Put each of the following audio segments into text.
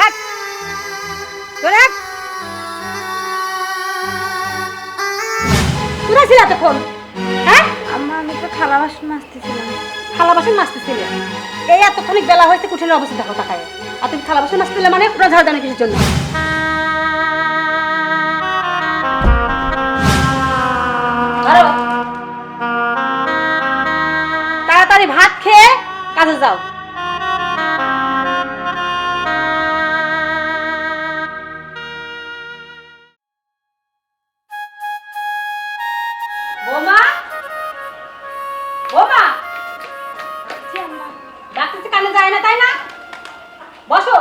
হাট। চলে হাট কোথায় ছিল এতক্ষণ হ্যাঁ? আম্মা আমি তো থালা বাসন মাজতেছিলাম। থালা বাসন মাজতেছিলে? এই এতক্ষণিক বেলা হয়েছে কুঠিনের অবস্থা দেখো তাকায়। আর তুমি থালা বাসন মাজতেছিলে মানে ওরা ঝাড় জানে কিসের জন্য? তাড়াতাড়ি ভাত খেয়ে কাজে যাও। যায় না তাই না? বসো।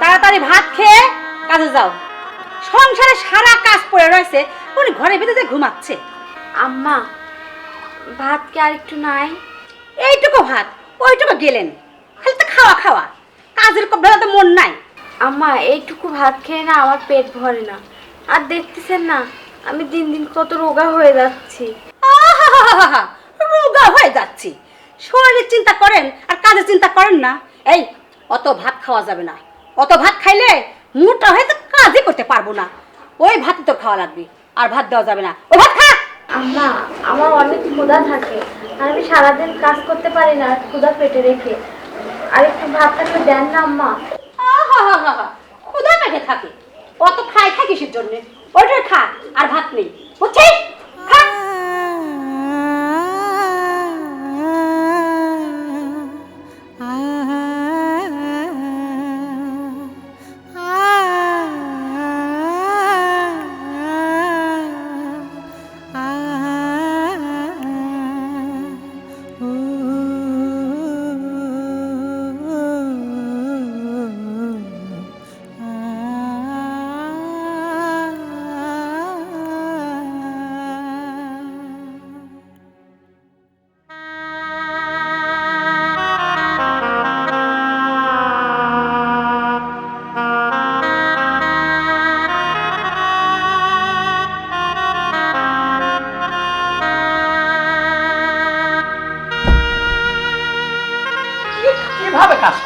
তাড়াতাড়ি ভাত খেয়ে কাজে যাও। সংসারে সারা কাজ পড়ে রয়েছে উনি ঘরে ভিতরে ঘুমাচ্ছে। আম্মা ভাত কি আর একটু নাই? এইটুকু ভাত ওইটুকু গেলেন। খালি তো খাওয়া খাওয়া কাজের বেলা তো মন নাই। আম্মা এইটুকু ভাত খেয়ে না আমার পেট ভরে না। আর দেখতেছেন না আমি দিন দিন কত রোগা হয়ে যাচ্ছি। রোগা হয়ে যাচ্ছি। শরীরের চিন্তা করেন আর কাজের চিন্তা করেন না। এই অত ভাত খাওয়া যাবে না। অত ভাত খাইলে মোটা হয়ে তো কাজই করতে পারব না। ওই ভাত তো খাওয়া লাগবে আর ভাত দেওয়া যাবে না। ও ভাত খা! আম্মা আমার অনেক ক্ষুধা থাকে আর আমি সারাদিন কাজ করতে পারি না ক্ষুধা পেটে রেখে। আর একটু ভাত থাকলে দেন না আম্মা। আহাহাহাহা, ক্ষুধা পেটে থাকে। অত খাই কিসের জন্য? ওইটাই খা আর ভাত নেই। বুঝছিস?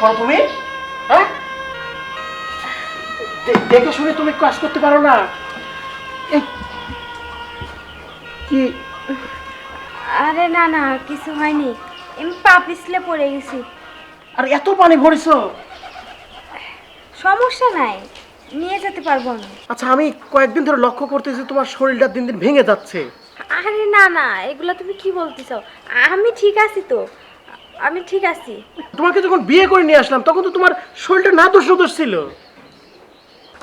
করো তুমি। হ্যাঁ? দেখে শুনে তুমি কাজ করতে পারো না। এই কি? আরে না না কিছু হয়নি। আমি পা পিছলে পড়ে গেছি। আর এত পানি ভরিছো? সমস্যা নাই। নিয়ে যেতে পারব আমি। আচ্ছা আমি কয়েকদিন ধরে লক্ষ্য করতেছি তোমার শরীরটা দিন দিন ভেঙে যাচ্ছে। আরে না না এগুলো তুমি কি বলতেছো? আমি ঠিক আছি তো। আমি ঠিক আছি। তোমাকে যখন বিয়ে করে নিয়ে আসলাম তখন তো তোমার শরীরটা না দোষ দোষ ছিল।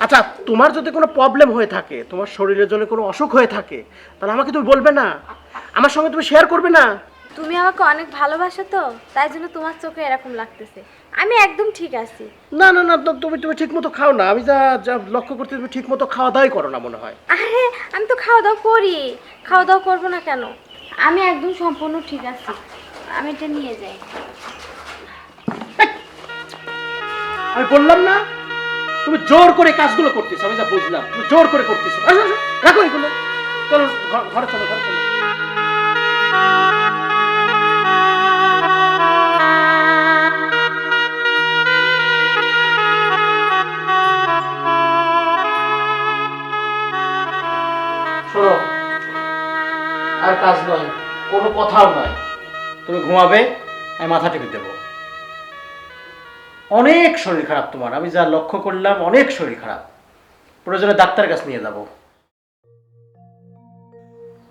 আচ্ছা তোমার যদি কোনো প্রবলেম হয়ে থাকে তোমার শরীরের জন্য কোনো অসুখ হয়ে থাকে তাহলে আমাকে তুমি বলবে না। আমার সঙ্গে তুমি শেয়ার করবে না। তুমি আমাকে অনেক ভালোবাসো তো তাই জন্য তোমার চোখে এরকম লাগতেছে। আমি একদম ঠিক আছি। না না না তুমি তুমি ঠিক মতো খাও না। আমি যা যা লক্ষ্য করতে তুমি ঠিক মতো খাওয়া দাওয়াই করো না মনে হয়। আরে আমি তো খাওয়া দাওয়া করি। খাওয়া দাওয়া করব না কেন? আমি একদম সম্পূর্ণ ঠিক আছি। আমি এটা নিয়ে যাই। আমি বললাম না, তুমি জোর করে কাজগুলো করতেছো, আমি যা বুঝলাম, তুমি জোর করে করতেছো। রাখো এগুলো চলো ঘরে চলো ঘরে চলো। আর কাজ নয়, কোনো কথাও নয়। তুমি ঘুমাবে, আমি মাথা টেপে দেবো। অনেক শরীর খারাপ তোমার। আমি যা লক্ষ্য করলাম, অনেক শরীর খারাপ। প্রয়োজনে ডাক্তারের কাছে নিয়ে যাব।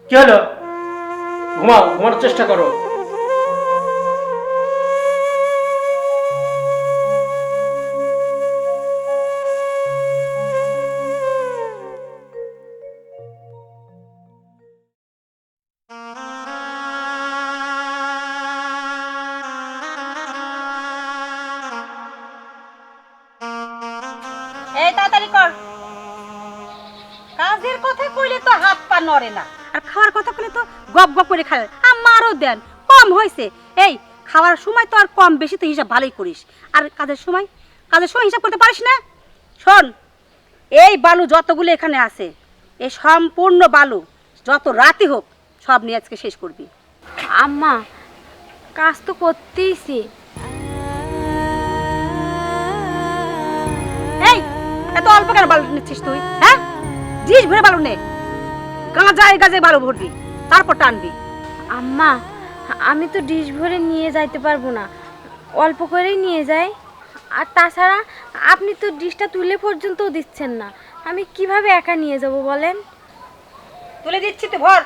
কি হলো? ঘুমাও, ঘুমানোর চেষ্টা করো। কাজের কথা কইলে তো হাত পা নড়ে না। আর খাওয়ার কথা কইলে তো গপ গপ করে খায়। আমারও দেন কম হয়েছে এই খাওয়ার সময় তো আর কম বেশি তো হিসাব ভালোই করিস। আর কাজের সময়? কাজের সময় হিসাব করতে পারিস না? শোন এই বালু যতগুলো এখানে আছে এই সম্পূর্ণ বালু যত রাতি হোক সব নিয়ে আজকে শেষ করবি। আম্মা কাজ তো করতেইছি। এই এত অল্প কেন বালু নিচ্ছিস তুই হ্যাঁ? জিস ভরে বালু নে। গাঁজায় গাছে বালু ভরবি তারপর টানবি। আম্মা আমি তো ডিশ ভরে নিয়ে যাইতে পারব না। অল্প করেই নিয়ে যাই। আর তাছাড়া আপনি তো ডিশটা তুলে পর্যন্তও দিচ্ছেন না। আমি কীভাবে একা নিয়ে যাব বলেন? তুলে দিচ্ছি তো ভর।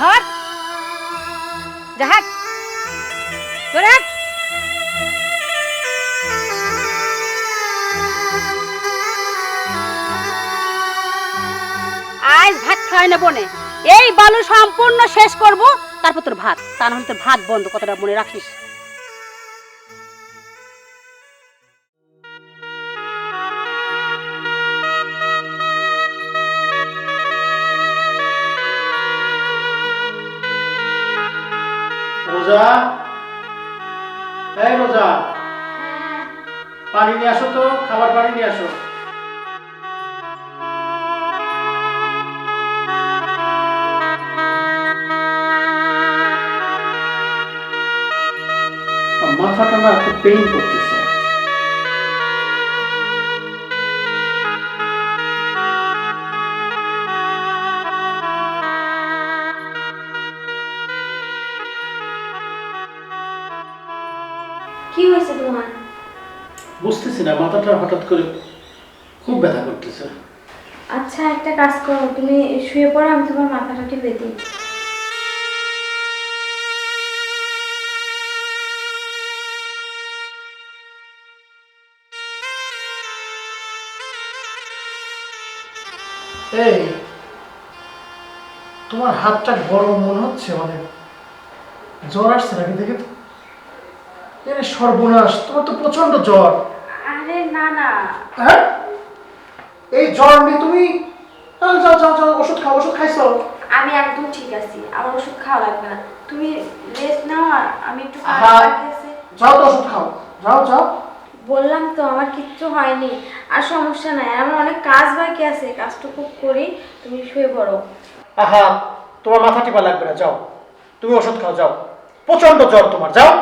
ধর আজ ভাত খাওয়াই না বনে। এই বালু সম্পূর্ণ শেষ করব, তারপর তোর ভাত। তা নাহলে তোর ভাত বন্ধ, কতটা মনে রাখিস? পানি নিয়ে আসো তো খাবার পানি নিয়ে আসো। মাথাটা না একটু পেইন করতেছে। হঠাৎ করে খুব ব্যথা করতেছে। আচ্ছা একটা কাজ করো তুমি শুয়ে পড়ো আমি তোমার মাথাটা টিপে দিই। এই তোমার হাতটা গরম মনে হচ্ছে অনেক জ্বর আসছে নাকি দেখে তো? সর্বনাশ তোমার তো প্রচণ্ড জ্বর। না না। হ্যাঁ? এই জ্বর নিয়ে তুমি যাও যাও যাও ওষুধ খাও ওষুধ খাইছো? আমি একদম ঠিক আছি আমার ওষুধ খাওয়া লাগবে না। তুমি রেস্ট নাও আর আমি একটু। যাও তো ওষুধ খাও যাও যাও। বললাম তো আমার কিচ্ছু হয়নি। আর সমস্যা নাই আমার অনেক কাজ বাকি আছে কাজটুকু করি তুমি শুয়ে পড়ো। আহা তোমার মাথা টিপা লাগবে না যাও। তুমি ওষুধ খাও যাও। প্রচণ্ড জ্বর তোমার যাও।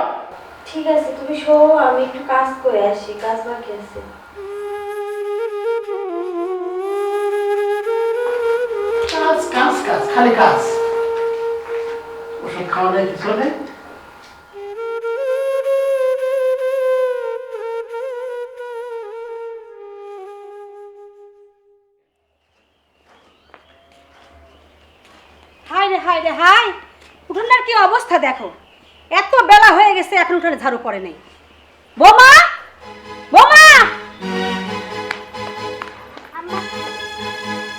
ঠিক আছে তুমি শো আমি একটু কাজ করে আসি কাজ বাকি আছে। কাজ কাজ কাজ খালি কাজ। ওষুধ খাওয়া নেই কিছু নেই হাই রে হাই রে হাই উঠোনের কি অবস্থা দেখো। এত বেলা হয়ে গেছে এখন উঠোনে ঝাড়ু পড়ে নেই। বোমা বোমা!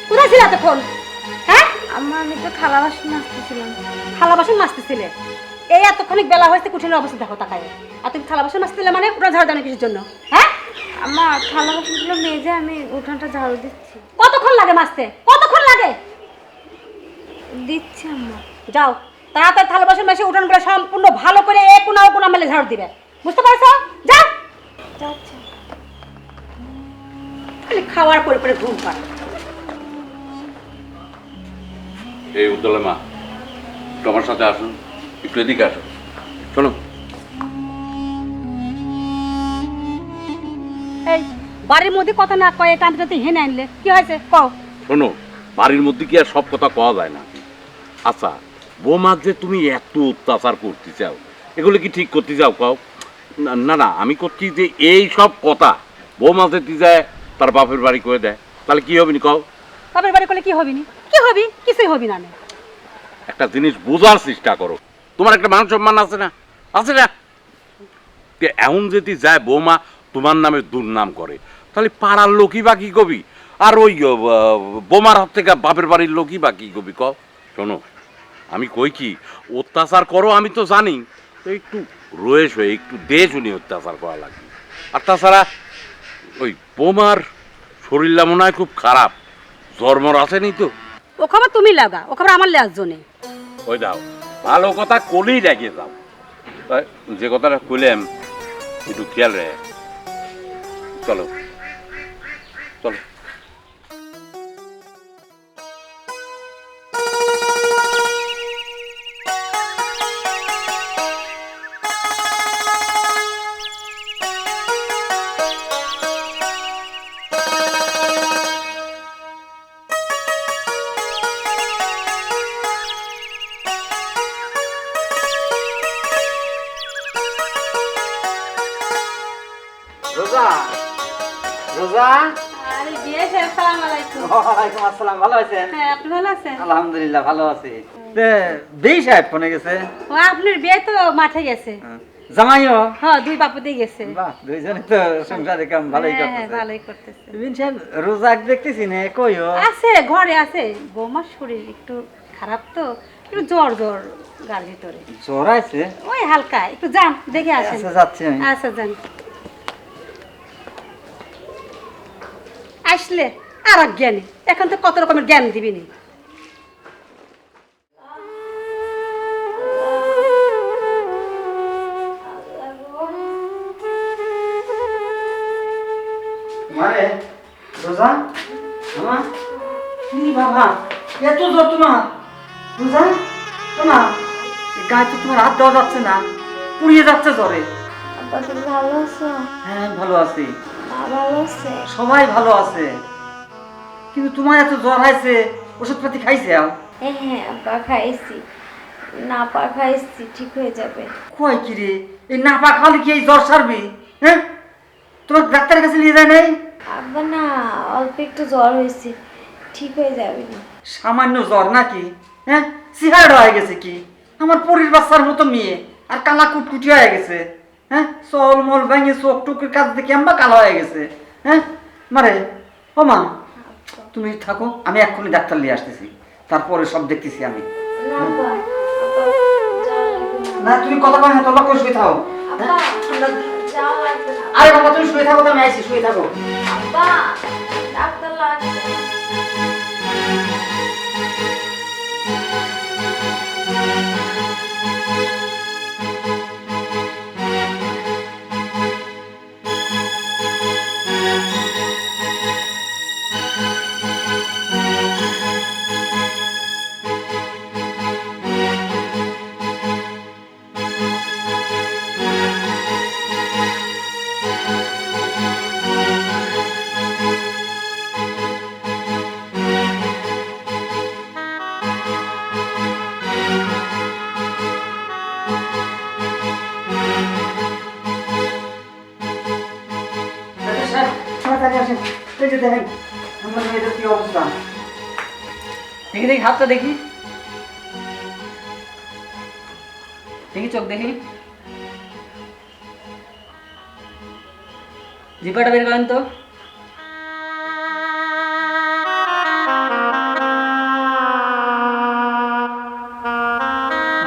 কোথায় ছিল এতক্ষণ? হ্যাঁ? আম্মা আমি তো থালা বাসন মাজতেছিলাম। থালা বাসন মাজতেছিলে? এই এতক্ষণিক বেলা হয়েছে উঠোনের অবস্থা দেখো তাকায়। আর তুমি থালা বাসন মাজতেছিলে মানে উঠোন ঝাড়ু দানো কিছুর জন্য হ্যাঁ? আম্মা থালা বাসনগুলো মেজে আমি উঠানটা ঝাড়ু দিচ্ছি। কতক্ষণ লাগে মাজতে? কতক্ষণ লাগে? দিচ্ছি আম্মা। যাও। তাড়াতাড়ি থালা বাসন মেশে উঠোনগুলো সম্পূর্ণ ভালো করে এ কোনা ও কোনা মেলে ঝাড়ু দিবে। বুঝতে পারছ? যাচ্ছে খালি খাওয়ার পরে পরে ঘুম পায়। এই উদ্দলে মা আমার সাথে আসুন একটু এদিকে আসুন। শোনো এই বাড়ির মধ্যে কথা না কয়ে টানতে হেনে আনলে কি হয়েছে? কও। শোনো বাড়ির মধ্যে কি আর সব কথা কওয়া যায় না? আচ্ছা বৌমার যে তুমি এত অত্যাচার করতে চাও এগুলো কি ঠিক করতে চাও কও? না, না আমি করছি যে এই সব কথা বৌমা যেতে যায় তার বাপের বাড়ি করে দেয়। তাহলে কি হবে নি কও? বাপের বাড়ি করলে কি হবি নি কি হবি? কিছুই হবি না একটা জিনিস বোঝার চেষ্টা করো। তোমার একটা মান সম্মান আছে না? আছে না? এমন যদি যায় বৌমা তোমার নামে দুর্নাম করে তাহলে পাড়ার লোকই বা কি কবি? আর ওই বোমার হাত থেকে বাপের বাড়ির লোকই বা কি কবি ক শোনো আমি কই কি অত্যাচার করো আমি তো জানি। তো একটু রয়েস হয়ে একটু দে শুনি অত্যাচার করা লাগবে। আর তাছাড়া ওই বোমার শরীরটা মনে হয় খুব খারাপ। জন্মর আসেনি তো? ও খবর তুমি লাগা ও খবর আমার লেয়ার জন্যে ওই দাও ভালো কথা কলেই যাও তাই যে কথাটা কইলাম একটু খেয়াল রে। চলো। রোজা আসসালাম ভালো আছেন? হ্যাঁ আপনি ভালো আছেন? আলহামদুলিল্লাহ ভালো আছি। তে, সাহেব ফোনে গেছে? ও আপনার বিয়ে তো মাঠে গেছে। জামাইও? হ্যাঁ দুই বাপুতেই গেছে। বাহ দুইজনে তো সংসারে কাম ভালোই হ্যাঁ, হ্যাঁ, ভালোই করতেছে। বিন সাহেব রোজাক দেখতেছি নে কইও আছে ঘরে আছে। বৌমার শরীর একটু খারাপ তো একটু জ্বর জ্বর গার ভিতরে। জ্বর আছে? ওই হালকা একটু যান দেখে আসেন। আচ্ছা যাচ্ছি আমি। আচ্ছা যান। আসলে আর এক জ্ঞানী। এখন তো কত রকমের জ্ঞান দিবিনি মারে রোজা? মামা কি বাবা এত জ্বর তোমার। রোজা? তোমার গায়ে তো তোমার হাত দেওয়া যাচ্ছে না পুড়িয়ে যাচ্ছে জ্বরে। ভালো আছো? হ্যাঁ ভালো আছি। ভালো আছে। সবাই ভালো আছে। কিন্তু তোমার এত জ্বর হয়েছে ওষুধপাতি খাইছে হ্যাঁ হ্যাঁ আব্বা খাইছি। না পা খাইছি ঠিক হয়ে যাবে। কয় কি রে? এই না পা খাওয়ালে কি এই জ্বর সারবে? হ্যাঁ? তোমার ডাক্তারের কাছে নিয়ে যায় নাই? আব্বা না অল্প একটু জ্বর হয়েছে ঠিক হয়ে যাবে না। সামান্য জ্বর নাকি? হ্যাঁ? সিহার হয়ে গেছে কি? আমার পরির বাচ্চার মতো মেয়ে আর কালা কুটকুটি হয়ে গেছে। হ্যাঁ? চল মল ভেঙে চোখ টুকের কাজ দেখে আম্বা কালো হয়ে গেছে। হ্যাঁ? মারে ও মা তুমি থাকো আমি এক্ষুনি ডাক্তার নিয়ে আসতেছি। তারপরে সব দেখতেছি আমি। না তুমি কথা কয় না তোমরা শুয়ে থাকো? না। আরে বাবা তুমি শুয়ে থাকো তো আমি আইছি শুয়ে থাকো। না। ডাক্তার দেখি হাতটা দেখি। দেখি চোখ দেখি। জিপাটা বের করেন তো।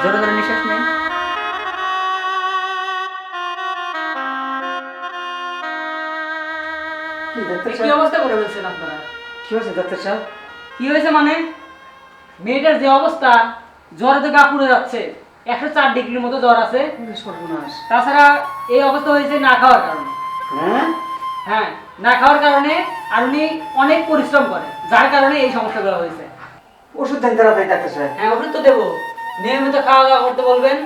জোরে জোরে নিঃশ্বাস নেই কি ডাক্তার কি সাহেব? অবস্থা করে ফেলছেন আপনারা? কি হয়েছে ডাক্তার সাহেব? কি হয়েছে মানে? মেয়েটার যে অবস্থা জ্বরে তো গা পুড়ে যাচ্ছে। একশো চার ডিগ্রির মতো জ্বর আছে। সর্বনাশ। তাছাড়া এই অবস্থা হয়েছে না খাওয়ার কারণে। হ্যাঁ? হ্যাঁ না খাওয়ার কারণে আর উনি অনেক পরিশ্রম করে যার কারণে এই সমস্যাগুলো হয়েছে। ওষুধ দেন তাড়াতাড়ি ডাক্তার সাহেব। হ্যাঁ ওষুধ তো দেবো। নিয়মিত খাওয়া দাওয়া করতে বলবেন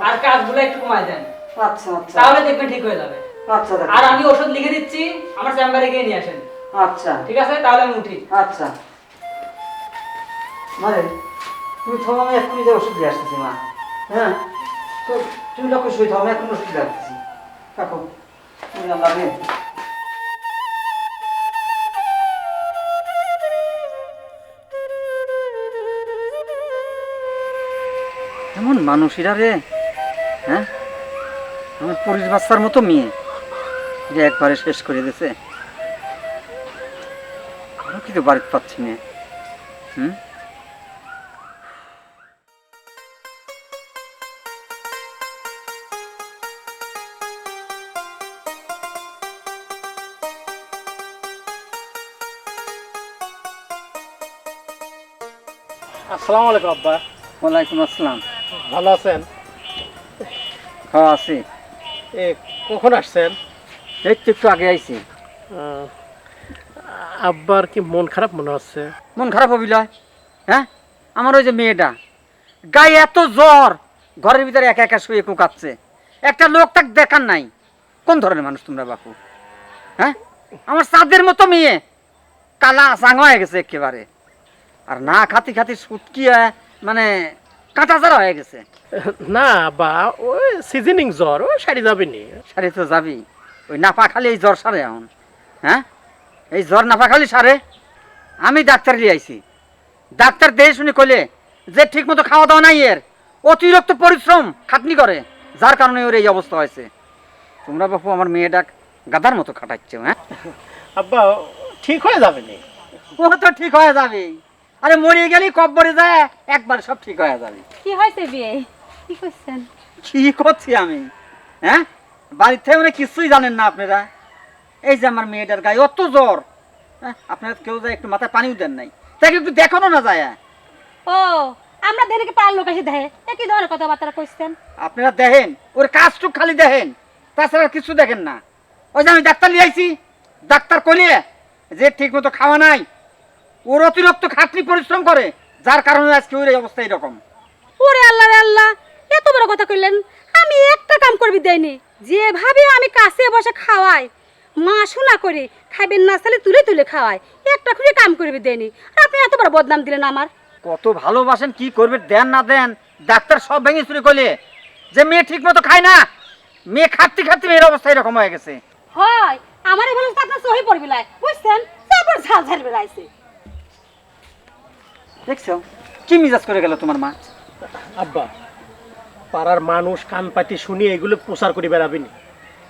আর কাজগুলো একটু কমায় দেন। আচ্ছা আচ্ছা। তাহলে দেখবেন ঠিক হয়ে যাবে। আচ্ছা। আর আমি ওষুধ লিখে দিচ্ছি আমার চেম্বারে গিয়ে নিয়ে আসেন। আচ্ছা। ঠিক আছে? তাহলে আমি উঠি। আচ্ছা। মারে তুমি যে ওষুধ দিয়ে আসতেছি, মা। হ্যাঁ? তো তুমি লক্ষ্য শুয়ে এখন ওষুধ কাকু তুমি এমন মানুষেরা রে হ্যাঁ? আমার বাচ্চার মতো মেয়ে। যে একবারে শেষ করে দিয়েছে। আরও কিছু বাড়িতে পাচ্ছি না। হুম? আসসালামু আলাইকুম আব্বা। ওয়ালাইকুম আসসালাম। ভালো আছেন? হ্যাঁ আছি। এ কখন আসছেন? এই তো একটু আগে আইছি। আব্বার কি মন খারাপ মনে হচ্ছে? মন খারাপ হবি হ্যাঁ? আমার ওই যে মেয়েটা। গায়ে এত জ্বর ঘরের ভিতরে একা একা শুয়ে কুকাচ্ছে একটা লোক তাক দেখার নাই। কোন ধরনের মানুষ তোমরা বাপু? হ্যাঁ? আমার সাদের মতো মেয়ে। কালা সাং হয়ে গেছে একেবারে। আর না খাতি খাতি সুটকি মানে কাঁচা জারা হয়ে গেছে। না বা ওই সিজনিং জ্বর ও সারি যাবে নি সারে তো যাবি ওই নাপা খালি এই জ্বর সারে এখন। হ্যাঁ? এই জ্বর নাপা খালি সারে। আমি ডাক্তার নিয়ে আইছি। ডাক্তার দেহে শুনে কইলে যে ঠিক মতো খাওয়া দাওয়া নাই এর অতিরিক্ত পরিশ্রম খাটনি করে। যার কারণে ওর এই অবস্থা হয়েছে। তোমরা বাপু আমার মেয়েটা গাদার মতো খাটাচ্ছ হ্যাঁ? আব্বা ঠিক হয়ে যাবে নি? ও তো ঠিক হয়ে যাবে আরে মরে গেলেই কব্বরে যায় একবার সব ঠিক হয়ে যাবে। কি হয়েছে বিয়ে? কি করছেন? কি করছি আমি? হ্যাঁ? বাড়িতে মানে কিছুই জানেন না আপনারা। এই যে আমার মেয়েটার গায়ে অত জ্বর। হ্যাঁ আপনারা কেউ যায় একটু মাথায় পানিও দেন নাই। তাকে একটু দেখানো না যায় ও আমরা দেরিকে পাড়ার লোক এসে দেখে। একই ধরনের কথাবার্তা কইছেন আপনারা দেখেন ওর কাজটুক খালি দেখেন। তাছাড়া কিছু দেখেন না। ওই যে আমি ডাক্তার নিয়ে আইছি ডাক্তার কলিয়ে যে ঠিক মতো খাওয়া নাই ওর অতিরিক্ত খাটনি পরিশ্রম করে যার কারণে আজকে ওর এই অবস্থা এরকম ওরে আল্লাহ রে আল্লাহ এত বড় কথা কইলেন আমি একটা কাম করবি দেয়নি যেভাবে আমি কাছে বসে খাওয়াই মা শোনা করে খাইবেন না তুলে তুলে খাওয়াই একটা করে কাম করবি দেয়নি আর আপনি এত বড় বদনাম দিলেন আমার। কত ভালোবাসেন কি করবে দেন না দেন ডাক্তার সব ভেঙে চুরি করলে যে মেয়ে ঠিক মতো খায় না মেয়ে খাটতে খাটতে মেয়ের অবস্থা এরকম হয়ে গেছে। হয় আমার এই ভালো আপনার সহি পড়বি বুঝছেন? তারপর ঝাল ঝাল বেড়াইছে। দেখছ কি মিজাজ করে গেল তোমার মা আব্বা পাড়ার মানুষ কান পাতি শুনি এগুলো প্রচার করে বেড়াবেনি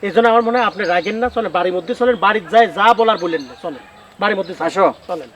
এই জন্য আমার মনে হয় আপনি রাগেন না চলেন বাড়ির মধ্যে চলেন বাড়ির যায় যা বলার বলেন না চলেন বাড়ির মধ্যে। আসো। চলেন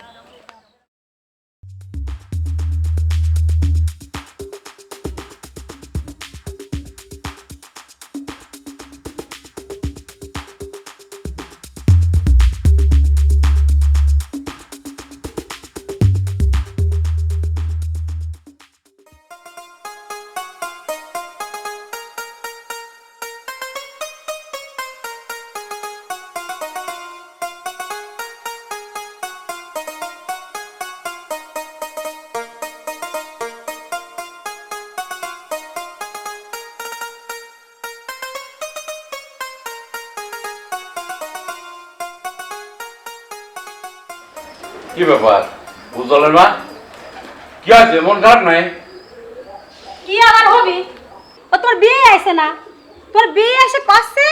কি ব্যাপার? বুঝলেন মা কি আছে? মন খারাপ নাই? কি আবার হবি? ও তোর বিয়ে আইছে না। তোর বিয়ে এসে কষছে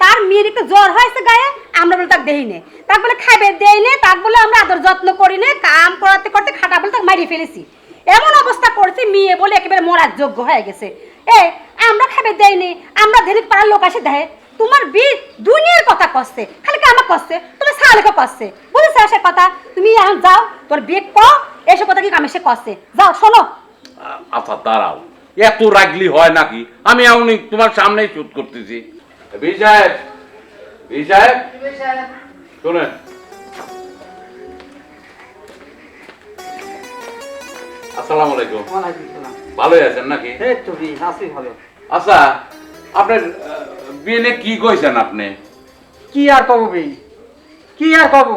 তার মেয়ের একটু জ্বর হয়েছে গায়ে, আমরা বলে তাকে দেই নে। তাকে বলে খাবে দেই নে, তাকে বলে আমরা আদর যত্ন করি নে, কাম করাতে করতে খাটা বলে তাকে মারিয়ে ফেলেছি। এমন অবস্থা করছে, মেয়ে বলে একেবারে মরার যোগ্য হয়ে গেছে। এ, আমরা খাবে দেই নে, আমরা ধেরিক পাড়ার লোক আসে দেয় তোমার বিয়ে দুনিয়ার কথা কষছে খালি আমার কষছে তোমার সালেকে কষছে বুঝেছ সে কথা তুমি এখন যাও তোর বিয়ে কর এসব কথা কি কামে সে কষছে যাও শোনো। আচ্ছা দাঁড়াও। এত রাগলি হয় নাকি? আমি এমনি তোমার সামনেই চুট করতেছি। বি সাহেব বি সাহেব শোনেন। আসসালামু আলাইকুম। ভালোই আছেন নাকি? বি, আচ্ছা আপনার বিয়ে কি কইছেন আপনি? কি আর কব বে? কি আর কব?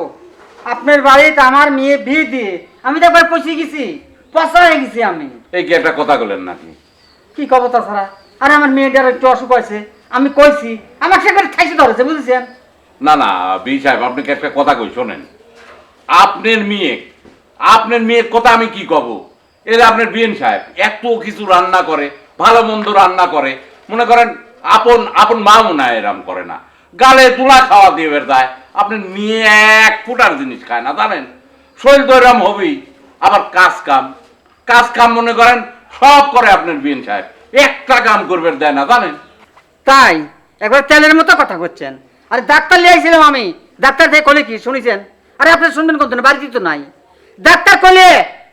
আপনার বাড়িতে আমার মেয়ে বিয়ে দিয়ে আমি তো একবার পচে গেছি পচা হয়ে গেছি আমি। এই কি একটা কথা বলেন নাকি? কি কব তাছাড়া? আরে আমার মেয়েটার একটু অসুখ হয়েছে আমি কইছি আমাকে সেখানে ঠাইছে ধরেছে বুঝেছেন? না না বি সাহেব আপনাকে একটা কথা কই শোনেন। আপনার মেয়ে আপনার মেয়ের কথা আমি কি কব? এর আপনার বিএন সাহেব এত কিছু রান্না করে ভালো মন্দ রান্না করে মনে করেন, আপন আপন মা মনে হয় এরম করে না। গালে তুলা খাওয়া দিয়ে বের দেয় আপনার মেয়ে এক ফুটার জিনিস খায় না, জানেন? শরীর তো এরম হবেই। আবার কাজ কাম। কাজ কাম মনে করেন, সব করে আপনার বিএন সাহেব। একটা কাম করবে, দেয় না, জানেন? তাই? একবার তেলের মতো কথা করছেন। আরে ডাক্তার লিয়ে আইছিলাম আমি। ডাক্তার দিয়ে কলে কি, শুনেছেন? আরে আপনি শুনবেন কোন দিন, বাড়িতে তো নাই। ডাক্তার কলে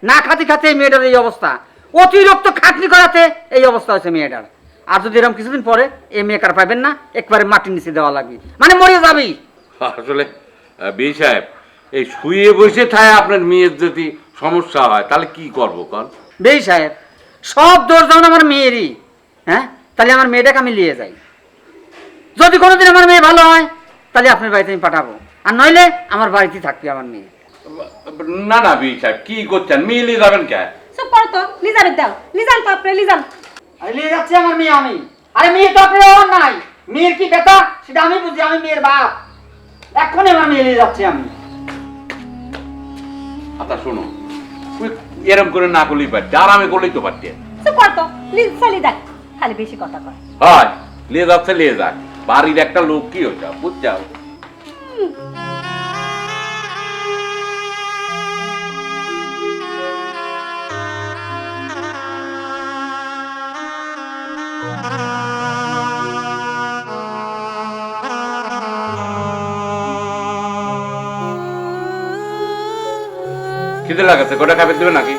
না খাতে খাতে মেয়েটার এই অবস্থা। অতিরিক্ত খাটনি করাতে এই অবস্থা হয়েছে মেয়েটার। আর যদি এরকম কিছুদিন পরে এই মেয়েকার পাবেন না একবারে মাটির নিচে দেওয়া লাগবে। মানে মরে যাবি। আসলে বি সাহেব এই শুয়ে বসে থাকে আপনার মেয়ের যদি সমস্যা হয় তাহলে কি করব কন? বেই সাহেব সব দোষ যেমন আমার মেয়েরই হ্যাঁ? তাহলে আমার মেয়েটাকে আমি নিয়ে যাই। যদি কোনোদিন আমার মেয়ে ভালো হয় তাহলে আপনার বাড়িতে আমি পাঠাবো। আর নইলে আমার বাড়িতেই থাকবে আমার মেয়ে। না না বি সাহেব কি করছেন? মিলি যাবেন কে? চুপ করো তো লিজারে দাও। লিজান তো আপনি লিজান। নিয়ে যাচ্ছি আমার মেয়ে আমি। আরে মেয়ে তো আপনার আমার নাই। মেয়ের কি ব্যথা? সেটা আমি বুঝি আমি মেয়ের বাপ। এখনই আমার মেয়ে নিয়ে যাচ্ছি আমি। আচ্ছা শোনো। তুই এরম করে না করলেই পারছি আরামে করলেই তো পারছি চুপ করো তো লিজ চালি দেখ। খালি বেশি কথা কয়। হয় লিয়ে যাচ্ছে লিয়ে যাক। বাড়ির একটা লোক কি হচ্ছে বুঝছাও? খিদে লাগাচ্ছে গোটা খাবার দেবে নাকি?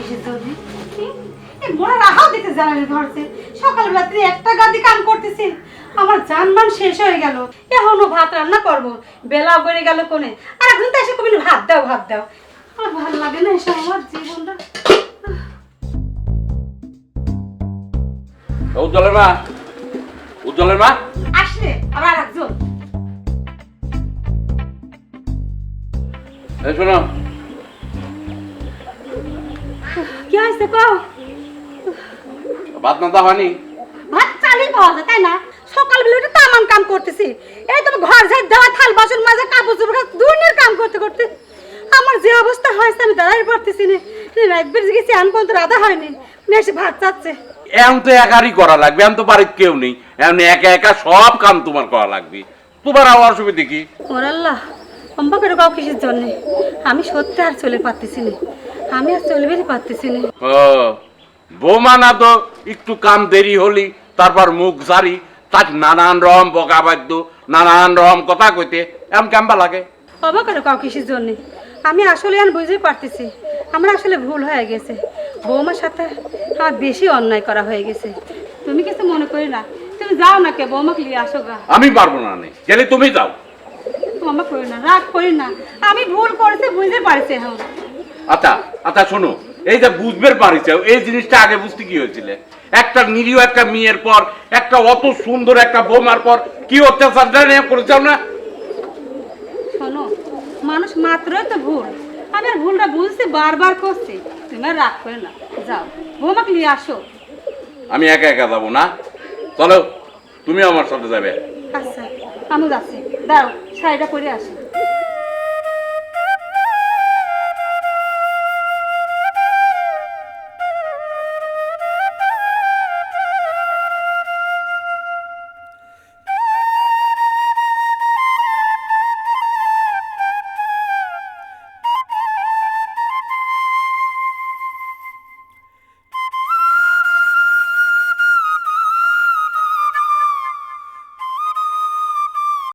কিসের জন্য এই রাহাও দেখতে জানালে ধরছে। সকালবেলা তুই একটা গাদি কাম করতেছি। আমার জানমান শেষ হয়ে গেল। এখনও ভাত রান্না করব। বেলা বেড়ে গেল কোনে আর এখন তো এসে কবি ভাত দাও ভাত দাও। আমার ভালো লাগে না এসব আমার জীবনটা। উজ্জ্বলের মা। উজ্জ্বলের মা। আসলে আবার একজন। শোনো কি হয়েছে কও? ভাত নাতা হয়নি। ভাত পাওয়া যায় তাই না? সকালবেলা উঠে তামাম কাম করতেছি। এই ঘর ঝাড় দেওয়া থাল বাসন মাজা কাপড় চোপড় দুনিয়ার কাম করতে করতে আমার যে অবস্থা হয়েছে আমি দাঁড়াই পারতেছি না। রাত বেড়ে গেছি আন পর্যন্ত রাধা হয়নি। মেসে ভাত চাচ্ছে। এমন তো একারই করা লাগবে এমন তো বাড়ির কেউ নেই। এমনি একা একা সব কাম তোমার করা লাগবে। তোমার আবার অসুবিধে কি? ওর আল্লাহ অম্বা করে কাউ কিসের জন্যে? আমি সত্যি আর চলে পারতেছি না। আমি আর চলবেই পারতেছি না। ও বৌমা না তো একটু কাম দেরি হলি তারপর মুখ জারি তার নানান রকম বকা বাদ্য নানান রকম কথা কইতে এমন কেমবা লাগে? অবাক করে কাউ কিসের জন্যে? আমি আসলে আর বুঝতে পারতেছি আমার আসলে ভুল হয়ে গেছে। বৌমার সাথে আমার বেশি অন্যায় করা হয়ে গেছে। তুমি কিছু মনে করি না তুমি যাও না কে বৌমাকে নিয়ে আসো গা। আমি পারব না নে গেলে তুমি যাও। মামা করি না রাগ করি না। আমি ভুল করেছি বুঝতে পারছি এখন। আচ্ছা আচ্ছা শোনো এই যে বুঝবে পারিছে এই জিনিসটা আগে বুঝতে কি হয়েছিল? একটা নিরীহ একটা মেয়ের পর একটা অত সুন্দর একটা বোমার পর কি অত্যাচারটা নিয়ে করেছাও না শোনো মানুষ মাত্রই তো ভুল। আমি আর ভুলটা বুঝছি বারবার করছি। তুমি আর রাগ করে না। যাও বৌমাকে নিয়ে আসো। আমি একা একা যাব না। চলো তুমি আমার সাথে যাবে। আচ্ছা আমি যাচ্ছি। দাও শাড়িটা পরে আসি।